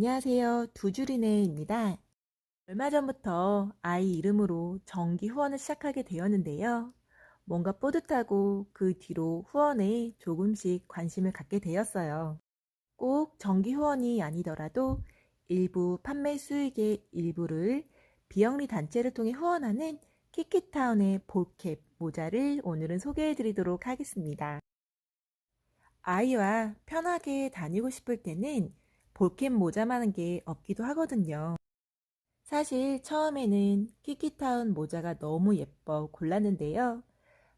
안녕하세요. 두줄이네입니다. 얼마 전부터 아이 이름으로 정기 후원을 시작하게 되었는데요. 뭔가 뿌듯하고 그 뒤로 후원에 조금씩 관심을 갖게 되었어요. 꼭 정기 후원이 아니더라도 일부 판매 수익의 일부를 비영리 단체를 통해 후원하는 키키타운의 볼캡 모자를 오늘은 소개해 드리도록 하겠습니다. 아이와 편하게 다니고 싶을 때는 볼캡 모자만한 게 없기도 하거든요. 사실 처음에는 키키타운 모자가 너무 예뻐 골랐는데요.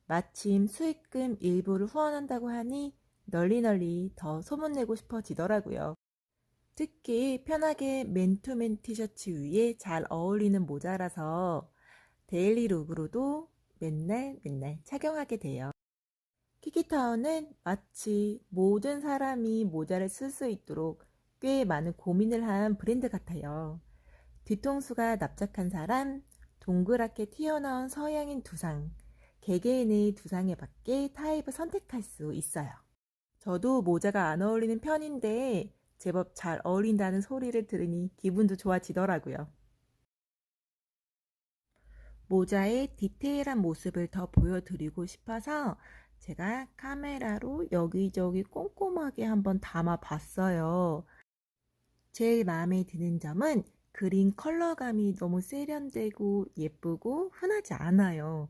마침 수익금 일부를 후원한다고 하니 널리 널리 더 소문내고 싶어지더라고요. 특히 편하게 맨투맨 티셔츠 위에 잘 어울리는 모자라서 데일리 룩으로도 맨날 맨날 착용하게 돼요. 키키타운은 마치 모든 사람이 모자를 쓸 수 있도록 꽤 많은 고민을 한 브랜드 같아요. 뒤통수가 납작한 사람, 동그랗게 튀어나온 서양인 두상, 개개인의 두상에 맞게 타입을 선택할 수 있어요. 저도 모자가 안 어울리는 편인데 제법 잘 어울린다는 소리를 들으니 기분도 좋아지더라고요. 모자의 디테일한 모습을 더 보여드리고 싶어서 제가 카메라로 여기저기 꼼꼼하게 한번 담아 봤어요. 제일 마음에 드는 점은 그린 컬러감이 너무 세련되고 예쁘고 흔하지 않아요.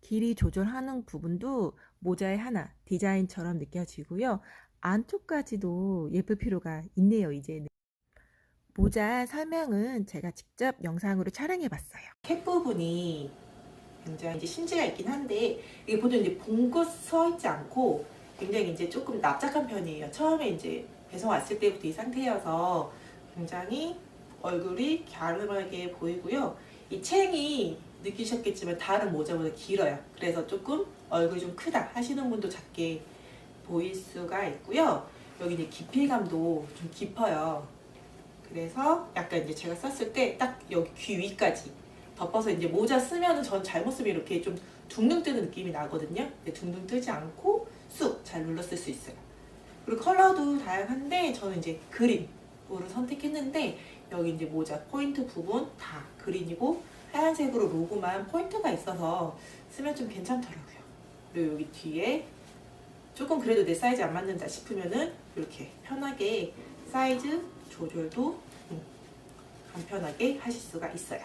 길이 조절하는 부분도 모자의 하나 디자인처럼 느껴지고요. 안쪽까지도 예쁠 필요가 있네요, 이제는. 모자 설명은 제가 직접 영상으로 촬영해 봤어요. 캡 부분이 굉장히 이제 심지가 있긴 한데 이게 보통 이제 봉긋 서 있지 않고 굉장히 이제 조금 납작한 편이에요. 처음에 이제 배송 왔을 때부터 이 상태여서 굉장히 얼굴이 갸름하게 보이고요. 이 챙이 느끼셨겠지만 다른 모자보다 길어요. 그래서 조금 얼굴이 좀 크다 하시는 분도 작게 보일 수가 있고요. 여기 이제 기필감도 좀 깊어요. 그래서 약간 이제 제가 썼을 때 딱 여기 귀 위까지 덮어서 이제 모자 쓰면은 전 잘못 쓰면 이렇게 좀 둥둥 뜨는 느낌이 나거든요. 근데 둥둥 뜨지 않고 쑥 잘 눌렀을 수 있어요. 그리고 컬러도 다양한데 저는 이제 그린으로 선택했는데 여기 이제 모자 포인트 부분 다 그린이고 하얀색으로 로고만 포인트가 있어서 쓰면 좀 괜찮더라고요. 그리고 여기 뒤에 조금 그래도 내 사이즈 안 맞는다 싶으면은 이렇게 편하게 사이즈 조절도 음, 간편하게 하실 수가 있어요.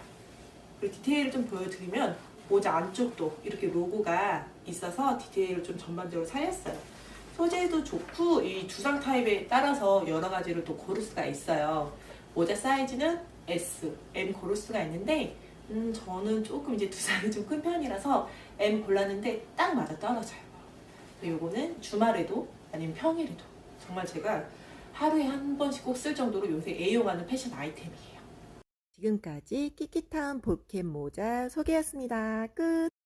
그리고 디테일을 좀 보여드리면 모자 안쪽도 이렇게 로고가 있어서 디테일을 좀 전반적으로 살렸어요. 소재도 좋고 이 두상 타입에 따라서 여러 가지를 또 고를 수가 있어요. 모자 사이즈는 S, M 고를 수가 있는데 음, 저는 조금 이제 두상이 좀 큰 편이라서 M 골랐는데 딱 맞아 떨어져요. 요거는 주말에도 아니면 평일에도 정말 제가 하루에 한 번씩 꼭 쓸 정도로 요새 애용하는 패션 아이템이에요. 지금까지 키키타운 볼캡 모자 소개였습니다. 끝!